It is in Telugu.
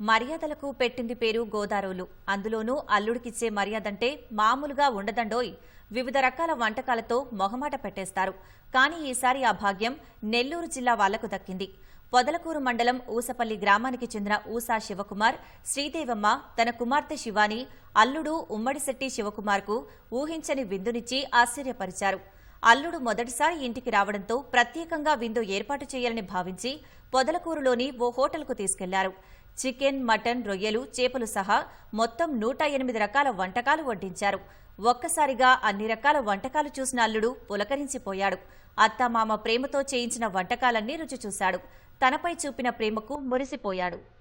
మర్యాదలకు పెట్టింది పేరు గోదారోలు. అందులోనూ అల్లుడికిచ్చే మర్యాదంటే మామూలుగా ఉండదండోయ్. వివిధ రకాల వంటకాలతో మొహమాట పెట్టేస్తారు. కానీ ఈసారి ఆ భాగ్యం నెల్లూరు జిల్లా వాళ్ళకు దక్కింది. పొదలకూరు మండలం ఊసపల్లి గ్రామానికి చెందిన ఊసా శివకుమార్ శ్రీదేవమ్మ తన కుమార్తె శివాని అల్లుడు ఉమ్మడిశెట్టి శివకుమార్కు ఊహించని విందునిచ్చి ఆశ్చర్యపరిచారు. అల్లుడు మొదటిసారి ఇంటికి రావడంతో ప్రత్యేకంగా విందు ఏర్పాటు చేయాలని భావించి పొదలకూరులోని ఓ హోటల్కు తీసుకెళ్ళారు. చికెన్ మటన్ రొయ్యలు చేపలు సహా మొత్తం నూట ఎనిమిది రకాల వంటకాలు వడ్డించారు. ఒక్కసారిగా అన్ని రకాల వంటకాలు చూసిన అల్లుడు పులకరించిపోయాడు. అత్తమామ ప్రేమతో చేయించిన వంటకాలన్నీ రుచి చూశాడు. తనపై చూపిన ప్రేమకు మురిసిపోయాడు.